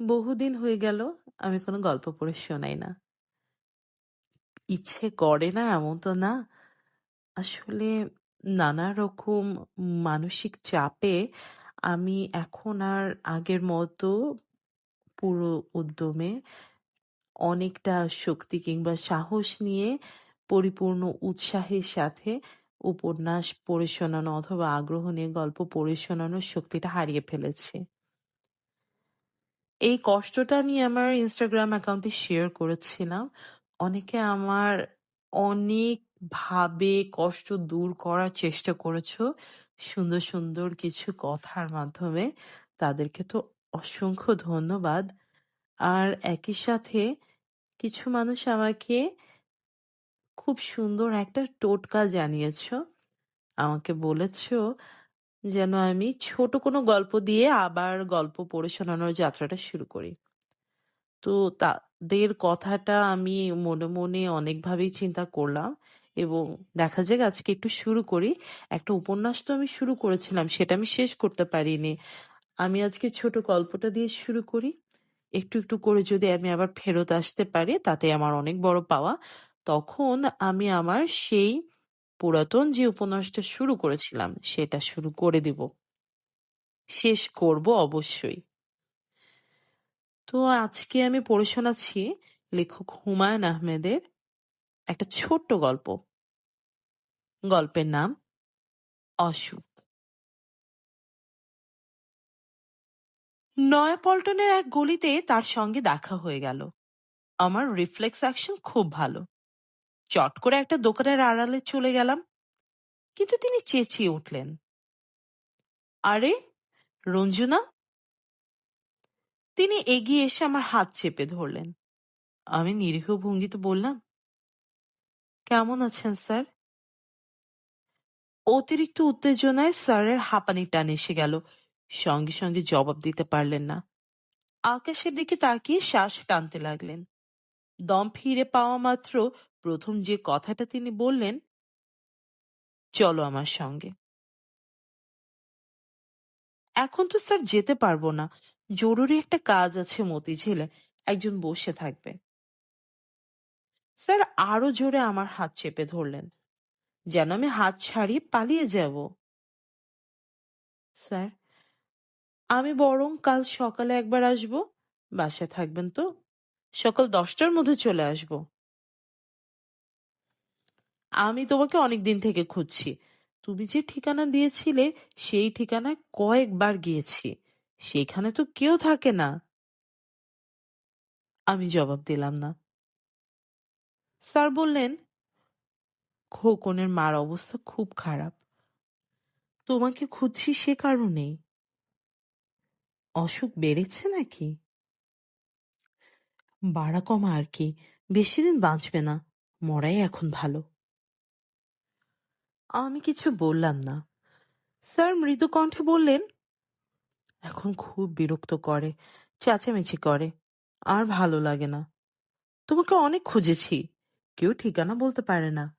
বহুদিন হয়ে গেল, আমি কোনো গল্প পড়ে শোনাই না। ইচ্ছে করে না এমন তো না। আসলে নানা রকম মানসিক চাপে আমি এখন আর আগের মতো পুরো উদ্যমে অনেকটা শক্তি কিংবা সাহস নিয়ে পরিপূর্ণ উৎসাহের সাথে উপন্যাস পড়ে শোনানো অথবা আগ্রহ নিয়ে গল্প পড়ে শোনানোর শক্তিটা হারিয়ে ফেলেছি। এই কষ্টটা আমি আমার ইনস্টাগ্রাম অ্যাকাউন্টে শেয়ার করেছিলাম। অনেকে আমার অনেকভাবে কষ্ট দূর করার চেষ্টা করেছ সুন্দর, সুন্দর কিছু কথার মাধ্যমে। তাদেরকে তো অসংখ্য ধন্যবাদ। আর একই সাথে কিছু মানুষ আমাকে খুব সুন্দর একটা টোটকা জানিয়েছো। আমাকে বলেছ যেন আমি ছোট কোনো গল্প দিয়ে আবার গল্প পড়ে শোনানোর যাত্রাটা শুরু করি। তো তাদের কথাটা আমি মনে, মনে অনেকভাবেই চিন্তা করলাম এবং দেখা যাক আজকে একটু শুরু করি। একটা উপন্যাস তো আমি শুরু করেছিলাম সেটা আমি শেষ করতে পারিনি। আমি আজকে ছোট গল্পটা দিয়ে শুরু করি। একটু, একটু করে যদি আমি আবার ফেরত আসতে পারি তাতে আমার অনেক বড় পাওয়া। তখন আমি আমার সেই পুরাতন যে উপন্যাসটা শুরু করেছিলাম, সেটা শুরু করে দিব। শেষ করব অবশ্যই। তো আজকে আমি পড়ে শোনাচ্ছি লেখক হুমায়ুন আহমেদের একটা ছোট্ট গল্প। গল্পের নাম অসুখ। নয়াপল্টনের এক গলিতে তার সঙ্গে দেখা হয়ে গেল। আমার রিফ্লেক্স অ্যাকশন খুব ভালো। চট করে একটা দোকানের আড়ালে চলে গেলাম। কিন্তু তিনি চেঁচিয়ে উঠলেন। আরে, রঞ্জুনা? তিনি এগিয়ে এসে আমার হাত চেপে ধরলেন। আমি নিরীহ ভঙ্গিতে বললাম, কেমন আছেন, স্যার? অতিরিক্ত উত্তেজনায় স্যারের হাঁপানি টান এসে গেল। সঙ্গে সঙ্গে জবাব দিতে পারলেন না। আকাশের দিকে তাকিয়ে শ্বাস টানতে লাগলেন। দম ফিরে পাওয়া মাত্র প্রথম যে কথাটা তিনি বললেন, চলো আমার সঙ্গে। এখন তো স্যার যেতে পারব না। জরুরি একটা কাজ আছে মতিঝিলে, একজন বসে থাকবে। স্যার আরও জোরে আমার হাত চেপে ধরলেন, যেন আমি হাত ছাড়িয়ে পালিয়ে যাব। স্যার, আমি বরং কাল সকালে একবার আসব, বাসায় থাকবেন তো? সকাল দশটার মধ্যে চলে আসব। আমি তোমাকে অনেক দিন থেকে খুঁজছি। তুমি যে ঠিকানা দিয়েছিলে, সেই ঠিকানায় কয়েকবার গিয়েছি। সেখানে তো কেউ থাকে না। আমি জবাব দিলাম না। স্যার বললেন, খোকনের মার অবস্থা খুব খারাপ। তোমাকে খুঁজছি সে কারণেই। অসুখ বেড়েছে নাকি? বাড়া কমা আর কি। বেশি দিন বাঁচবে না। মরাই এখন ভালো। আমি কিছু বললাম না। স্যার মৃদু কণ্ঠে বললেন, এখন খুব বিরক্ত করে, চেঁচামেচি করে, আর ভালো লাগে না। তোমাকে অনেক খুঁজেছি, কেউ ঠিকানা বলতে পারে না।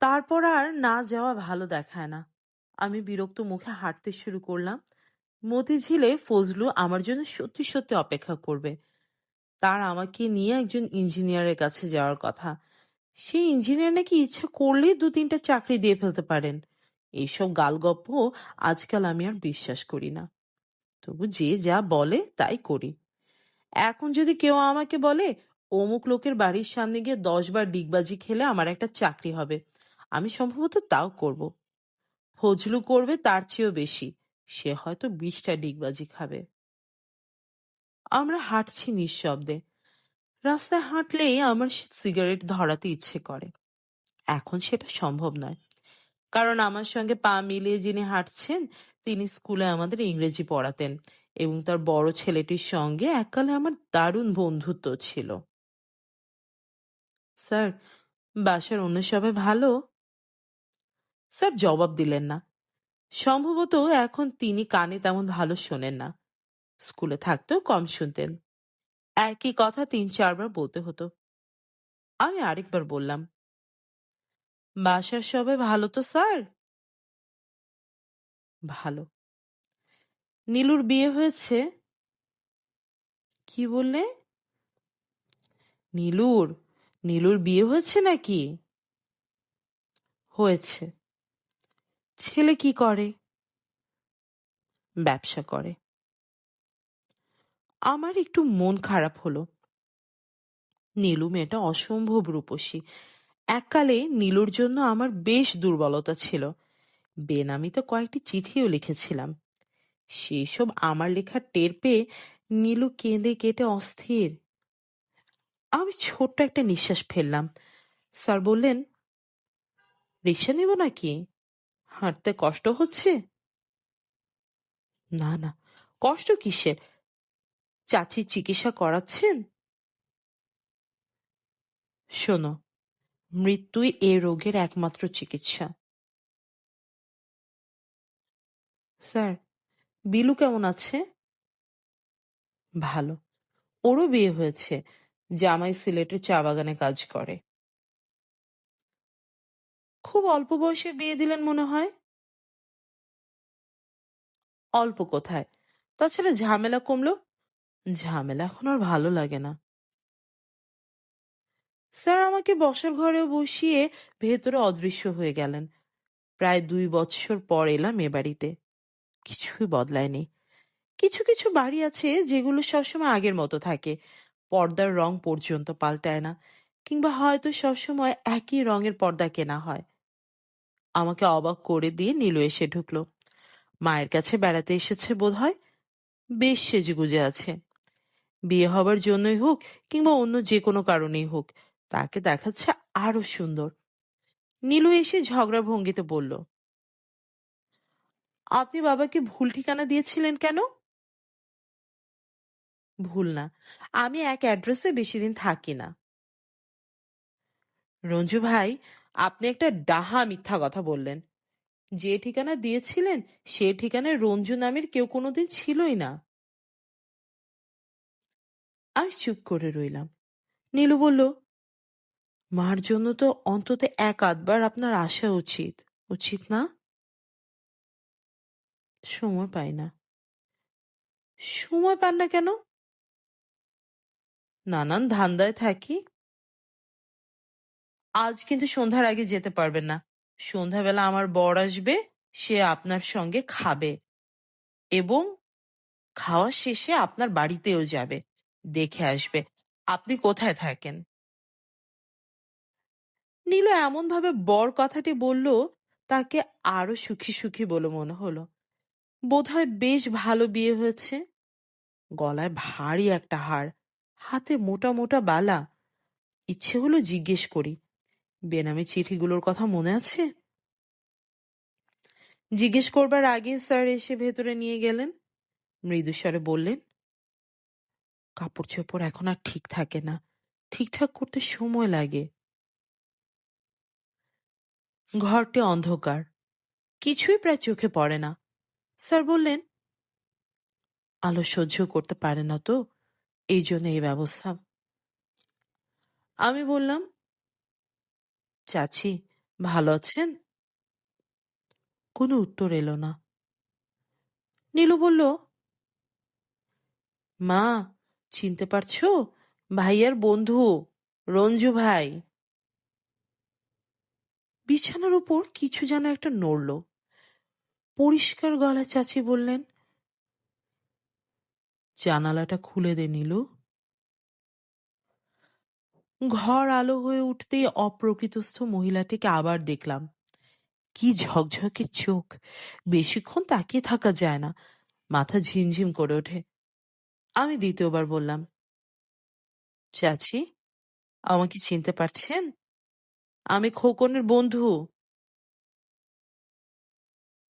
তারপর আর না যাওয়া ভালো দেখায় না। আমি বিরক্ত মুখে হাঁটতে শুরু করলাম। মতিঝিলে ফজলু আমার জন্য সত্যি সত্যি অপেক্ষা করবে। তার আমাকে নিয়ে একজন ইঞ্জিনিয়ারের কাছে যাওয়ার কথা। সেই ইঞ্জিনিয়ার নাকি ইচ্ছা করলেই দু তিনটা চাকরি দিয়ে ফেলতে পারেন। এইসব গালগপ্প আজকাল আমি আর বিশ্বাস করি না। তবু যে যা বলে, তাই করি। এখন যদি কেউ আমাকে বলে, অমুক লোকের বাড়ির সামনে গিয়ে দশ বার ডিগবাজি খেলে আমার একটা চাকরি হবে। আমি সম্ভবত তাও করব। ফজলু করবে তার চেয়েও বেশি। সে হয়তো বিশটা ডিগবাজি খাবে। আমরা হাঁটছি নিঃশব্দে। রাস্তায় হাঁটলেই আমার সিগারেট ধরাতে ইচ্ছে করে। এখন সেটা সম্ভব নয়। কারণ আমার সঙ্গে পা মিলিয়ে যিনি হাঁটছেন, তিনি স্কুলে আমাদের ইংরেজি পড়াতেন এবং তার বড় ছেলেটির সঙ্গে এককালে আমার দারুণ বন্ধুত্ব ছিল। স্যার, বাসার অন্য সবাই ভালো? স্যার, জবাব দিলেন না। সম্ভবত এখন তিনি কানে তেমন ভালো শোনেন না। স্কুলে থাকতেও কম শুনতেন। একই কথা তিন, চারবার বলতে হতো। আমি আরেকবার বললাম, বাসার সবাই ভালো তো, স্যার? ভালো। নীলুর বিয়ে হয়েছে? কি বললে? নীলুর নীলুর বিয়ে হয়েছে নাকি? হয়েছে। ছেলে কি করে? ব্যবসা করে। আমার একটু মন খারাপ হলো। নীলু মেয়েটা অসম্ভব রূপসী। এককালে নীলুর জন্য আমার বেশ দুর্বলতা ছিল। বেনামিতে কয়েকটি চিঠিও লিখেছিলাম। সেসব আমার লেখা টের পেয়ে নীলু কেঁদে কেটে অস্থির। আমি ছোট্ট একটা নিঃশ্বাস ফেললাম। স্যার বললেন, রিক্সা নেব নাকি? হাঁটতে কষ্ট হচ্ছে? না না, কষ্ট কিসের? চাচির চিকিৎসা করাচ্ছেন? শোনো, মৃত্যুই এ রোগের একমাত্র চিকিৎসা। স্যার, বিলু কেমন আছে? ভালো। ওরও বিয়ে হয়েছে, জামাই সিলেটের চা বাগানে কাজ করে। খুব অল্প বয়সে বিয়ে দিলেন মনে হয়? অল্প কোথায়? তাছাড়া ঝামেলা কমলো ঝামেলা এখন আর ভালো লাগে না। স্যার আমাকে বসার ঘরে বসিয়ে ভেতরে অদৃশ্য হয়ে গেলেন। প্রায় দুই বছর পর এলাম এ বাড়িতে। কিছুই বদলায়নি। কিছু কিছু বাড়ি আছে যেগুলো সবসময় আগের মতো থাকে। পর্দার রং পর্যন্ত পাল্টায় না, কিংবা হয়তো সবসময় একই রঙের পর্দা কেনা হয়। আমাকে অবাক করে দিয়ে নীলু এসে ঢুকলো। মায়ের কাছে বেড়াতে এসেছে বোধ হয় বেশ সেজেগুজে আছে। বিয়ে হবার জন্যই হোক কিংবা অন্য যে কোনো কারণেই হোক, তাকে দেখাচ্ছে আরও সুন্দর। নীলু এসে ঝগড়া ভঙ্গিতে বলল, আপনি বাবাকে ভুল ঠিকানা দিয়েছিলেন কেন? ভুল না, আমি এক অ্যাড্রেসে বেশি দিন থাকি না। রঞ্জু ভাই, আপনি একটা ডাহা মিথ্যা কথা বললেন। যে ঠিকানা দিয়েছিলেন, সে ঠিকানায় রঞ্জু নামের কেউ কোনোদিন ছিলই না। আমি চুপ করে রইলাম। নীলু বলল, মার জন্য তো অন্তত এক আধবার আপনার আসা উচিত উচিত না? সময় পাই না। সময় পান না কেন? নানান ধান্দায় থাকি। আজ কিন্তু সন্ধ্যার আগে যেতে পারবেন না। সন্ধ্যাবেলা আমার বর আসবে, সে আপনার সঙ্গে খাবে এবং খাওয়া শেষে আপনার বাড়িতেও যাবে। দেখে আসবে। আপনি কোথায় থাকেন? নীলু এমন ভাবে বর কথাটি বলল, তাকে আরও সুখী সুখী বলে মনে হলো। বোধহয় বেশ ভালো বিয়ে হয়েছে। গলায় ভারী একটা হার, হাতে মোটা মোটা বালা। ইচ্ছে হলো জিজ্ঞেস করি, বেনামি চিঠিগুলোর কথা মনে আছে? জিজ্ঞেস করবার আগে স্যার এসে ভেতরে নিয়ে গেলেন। মৃদুস্বরে বললেন কাপড় চোপড় এখন আর ঠিক থাকে না। ঠিকঠাক করতে সময় লাগে। ঘরটি অন্ধকার। কিছুই প্রায় চোখে পড়ে না। স্যার বললেন, আলো সহ্য করতে পারে না তো, এই জন্য এই ব্যবস্থা। আমি বললাম, চাচি, ভালো আছেন? কোনো উত্তর এলো না। নীলু বলল, মা চিনতে পারছ? ভাইয়ার বন্ধু, রঞ্জু ভাই। বিছানার উপর কিছু যেন একটা নড়ল। পরিষ্কার গলা চাচি বললেন, জানালাটা খুলে দে নীলু। ঘর আলো হয়ে উঠতেই অপ্রকৃতস্থ মহিলাটিকে আবার দেখলাম। কি ঝকঝকে চোখ, বেশিক্ষণ তাকিয়ে থাকা যায় না, মাথা ঝিমঝিম করে ওঠে। আমি দ্বিতীয়বার বললাম, চাচি, আমাকে চিনতে পারছেন? আমি খোকনের বন্ধু।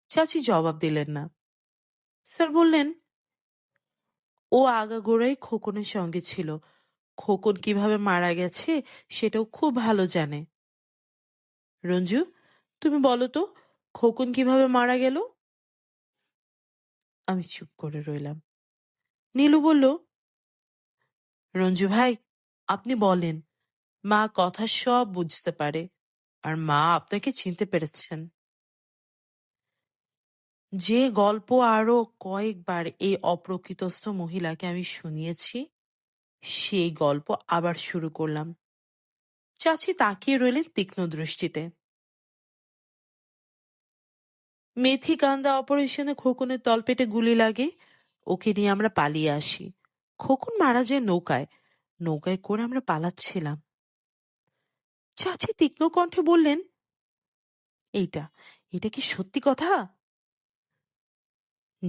চাচি জবাব দিলেন না। স্যার বললেন, ও আগাগোড়াই খোকনের সঙ্গে ছিল। খোকন কীভাবে মারা গেছে সেটাও খুব ভালো জানে। রঞ্জু, তুমি বলো তো, খোকন কীভাবে মারা গেল? আমি চুপ করে রইলাম। নীলু বলল, রঞ্জু ভাই, আপনি বলেন, মা কথা সব বুঝতে পারে, আর মা আপনাকে চিনতে পেরেছেন। যে গল্প আরও কয়েকবার এই অপ্রকৃতস্থ মহিলাকে আমি শুনিয়েছি, সেই গল্প আবার শুরু করলাম। চাচি তাকিয়ে রইলেন তীক্ষ্ণ দৃষ্টিতে। মেথি কান্দা অপারেশনে খোকনের তলপেটে গুলি লাগে ওকে নিয়ে আমরা পালিয়ে আসি। খোকন মারা যায় নৌকায়। নৌকায় করে আমরা পালাচ্ছিলাম। চাচি তীক্ষ্ণ কণ্ঠে বললেন, এইটা, এটা কি সত্যি কথা?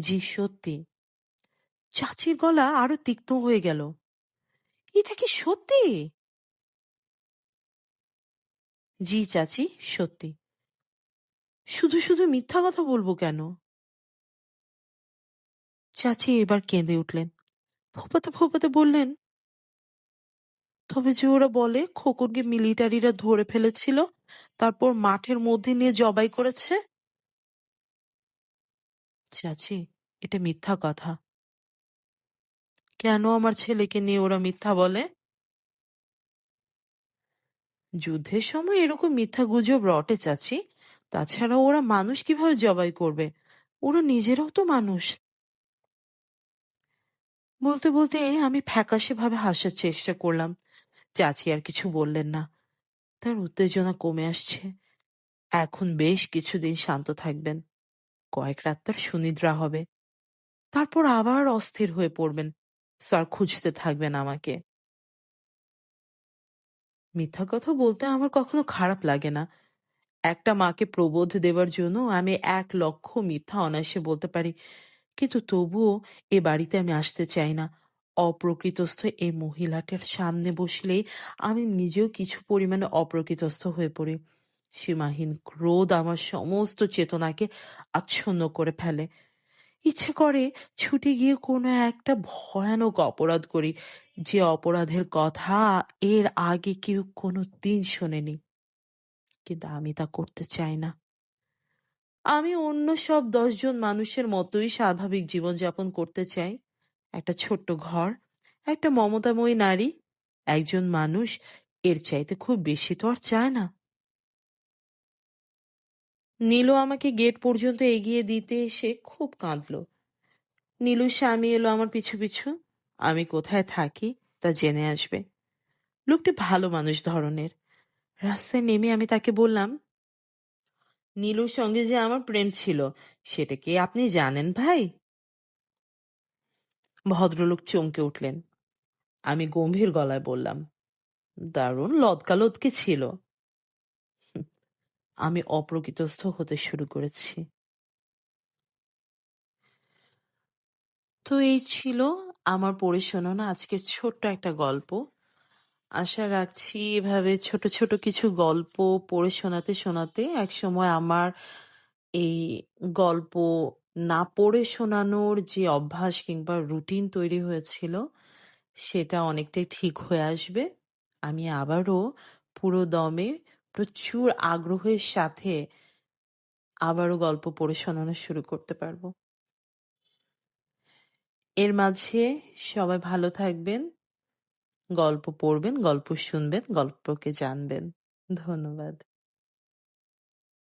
জি, সত্যি। চাচির গলা আরও তিক্ত হয়ে গেল। এটা কি সত্যি? জি, চাচি, সত্যি। শুধু শুধু মিথ্যা কথা বলব কেন? চাচি এবার কেঁদে উঠলেন। ফোপাতে ফোপাতে বললেন, তবে যে ওরা বলে খোকনকে মিলিটারিরা ধরে ফেলেছিল, তারপর মাঠের মধ্যে নিয়ে জবাই করেছে? চাচি, এটা মিথ্যা কথা। কেন আমার ছেলেকে নিয়ে ওরা মিথ্যা বলে? যুদ্ধের সময় এরকম মিথ্যা গুজব রটে, চাচি। তাছাড়া ওরা মানুষ কীভাবে জবাই করবে? ওরা নিজেরাও তো মানুষ। বলতে বলতে আমি ফ্যাকাশে ভাবে হাসার চেষ্টা করলাম। চাচি আর কিছু বললেন না। তার উত্তেজনা কমে আসছে। এখন বেশ কিছুদিন শান্ত থাকবেন। কয়েক রাত তার সুনিদ্রা হবে। তারপর আবার অস্থির হয়ে পড়বেন। স্যার খুঁজতে থাকবেন আমাকে। মিথ্যা কথা বলতে আমার কখনো খারাপ লাগে না। একটা মাকে প্রবোধ দেবার জন্য আমি এক লক্ষ মিথ্যা অনায়াসে বলতে পারি। কিন্তু তবুও এ বাড়িতে আমি আসতে চাই না। অপ্রকৃতস্থ এই মহিলাটার সামনে বসলেই আমি নিজেও কিছু পরিমাণে অপ্রকৃতস্থ হয়ে পড়ি। সীমাহীন ক্রোধ আমার সমস্ত চেতনাকে আচ্ছন্ন করে ফেলে। ইচ্ছে করে ছুটে গিয়ে কোনো একটা ভয়ানক অপরাধ করি। যে অপরাধের কথা এর আগে কেউ কোনো দিন শোনেনি। কিন্তু আমি তা করতে চাই না। আমি অন্য সব দশজন মানুষের মতোই স্বাভাবিক জীবনযাপন করতে চাই। একটা ছোট্ট ঘর, একটা মমতাময়ী নারী, একজন মানুষ, এর চাইতে খুব বেশি তো আর চায় না। নীলু আমাকে গেট পর্যন্ত এগিয়ে দিতে এসে খুব কাঁদল। নীলু স্বামী এলো আমার পিছু পিছু। আমি কোথায় থাকি তা জেনে আসবে। লোকটি ভালো মানুষ ধরনের। রাস্তায় নেমে আমি তাকে বললাম নীলুর সঙ্গে যে আমার প্রেম ছিল, সেটা কি আপনি জানেন ভাই? ভদ্রলোক চমকে উঠলেন। আমি গম্ভীর গলায় বললাম, দারুণ লদকালদকে ছিল। আমি অপ্রকৃতস্থ হতে শুরু করেছি। তো এই ছিল আমার পড়ে শোনানো আজকের ছোট্ট একটা গল্প। আশা রাখছি এভাবে ছোট ছোট কিছু গল্প পড়ে শোনাতে শোনাতে একসময় আমার এই গল্প না পড়ে শোনানোর যে অভ্যাস কিংবা রুটিন তৈরি হয়েছিল, সেটা অনেকটাই ঠিক হয়ে আসবে। আমি আবারও পুরো দমে প্রচুর আগ্রহের সাথে আবারও গল্প পড়ে শোনানো শুরু করতে পারব। এর মাঝে সবাই ভালো থাকবেন। গল্প পড়বেন গল্প শুনবেন গল্পকে জানবেন। ধন্যবাদ।